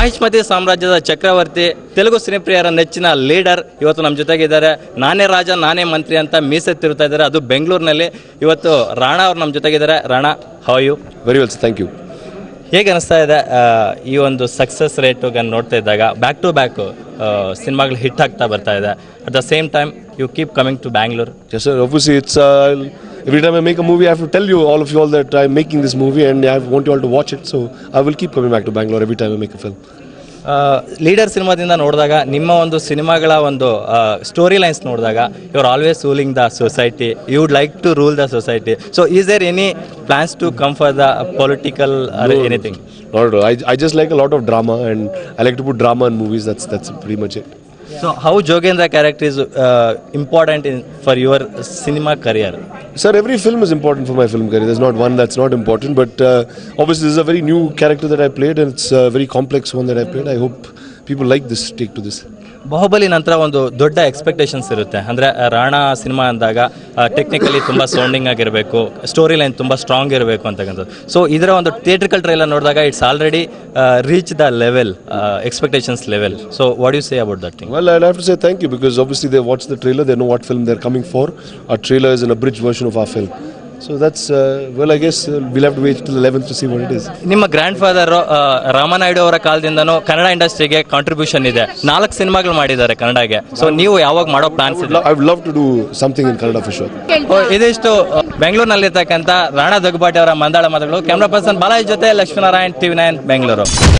ಮಹಿಷ್ಮತಿ ಸಾಮ್ರಾಜ್ಯದ ಚಕ್ರವರ್ತಿ ತೆಲುಗು ಸಿನಿಪ್ರಿಯರ ನೆಚ್ಚಿನ ಲೀಡರ್ ಇವತ್ತು ನಮ್ಮ ಜೊತೆಗಿದ್ದಾರೆ. ನಾನೇ ರಾಜ ನಾನೇ ಮಂತ್ರಿ ಅಂತ ಮೀಸೆ ತಿರುತ್ತಾ ಇದ್ದಾರೆ. ಅದು ಬೆಂಗಳೂರಿನಲ್ಲಿ ಇವತ್ತು ರಾಣಾ ಅವ್ರು ನಮ್ಮ ಜೊತೆಗಿದ್ದಾರೆ. Rana how you very wells thank you ಹೇಗೆ ಅನಿಸ್ತಾ ಇದೆ ಈ ಒಂದು ಸಕ್ಸಸ್ ರೇಟುಗೆ ನೋಡ್ತಾ ಇದ್ದಾಗ ಬ್ಯಾಕ್ ಟು ಬ್ಯಾಕ್ ಸಿನಿಮಾಗಳು ಹಿಟ್ ಆಗ್ತಾ ಬರ್ತಾ ಇದೆ. At the same time you keep coming to Bangalore uh, every time I make a movie, I have to tell you all of you all that I'm making this movie and I want you all to watch it. So I will keep coming back to Bangalore every time I make a film. Leader ಸಿನಿಮಾದಿಂದ ನೋಡಿದಾಗ ನಿಮ್ಮ ಒಂದು ಸಿನಿಮಾಗಳ ಒಂದು story lines ನೋಡಿದಾಗ you are always ruling the society you would like to rule the society so is there any plans to come for the political or anything Not I all. I, I just like a lot of drama and I like to put drama in movies. That's that's pretty So how Jogendra character is uh, important in, for your cinema career? Sir, every film is important for my film career. There's not one that's not important. But uh, obviously, this is a very new character that I played, and it's a very complex one that I played. I hope people like this take to this Baahubali ನಂತರ ಒಂದು ದೊಡ್ಡ expectations ಇರುತ್ತೆ. ಅಂದರೆ Rana cinema ಅಂದಾಗ technically ತುಂಬ sounding ಆಗಿರಬೇಕು story line ತುಂಬ strong ಇರಬೇಕು ಅಂತಕ್ಕಂಥದ್ದು. ಸೊ ಇದರ ಒಂದು ಥಿಯೇಟ್ರಿಕಲ್ ಟ್ರೈಲರ್ ನೋಡಿದಾಗ it's already reach the level expectations level so what you say about that thing well I life to say thank you because obvious ಇದೆ what's the trailer they know what film they are coming for a trailer is in abridged version of a film that's, that's well I guess will have to wait till till 11th to see what it is. ನಿಮ್ಮ grandfather Ramanaidu ಅವರ ಕಾಲದಿಂದನೂ ಕನ್ನಡ ಇಂಡಸ್ಟ್ರಿಗೆ contribution ಇದೆ. ನಾಲ್ಕು ಸಿನಿಮಾಗಳು ಮಾಡಿದ್ದಾರೆ ಕನ್ನಡಗೆ. So ನೀವು ಯಾವಾಗ ಮಾಡೋ ಪ್ಲಾನ್ಸ್ ಇದೆ? I I would love to do something in Kannada for sure. ಓ, ಇದಿಷ್ಟು ಬೆಂಗಳೂರಿನಲ್ಲಿರ್ತಕ್ಕಂಥ ರಾಣಾ ದಗ್ಬಾಟಿ ಅವರ ಮಂದಾಳ ಮಾತುಗಳು. ಕ್ಯಾಮ್ರಾ ಪರ್ಸನ್ ಬಾಲಾಜಿ ಜೊತೆ ಲಕ್ಷ್ಮೀನಾರಾಯಣ್ ಟಿವಿ ನೈನ್ ಬೆಂಗಳೂರು.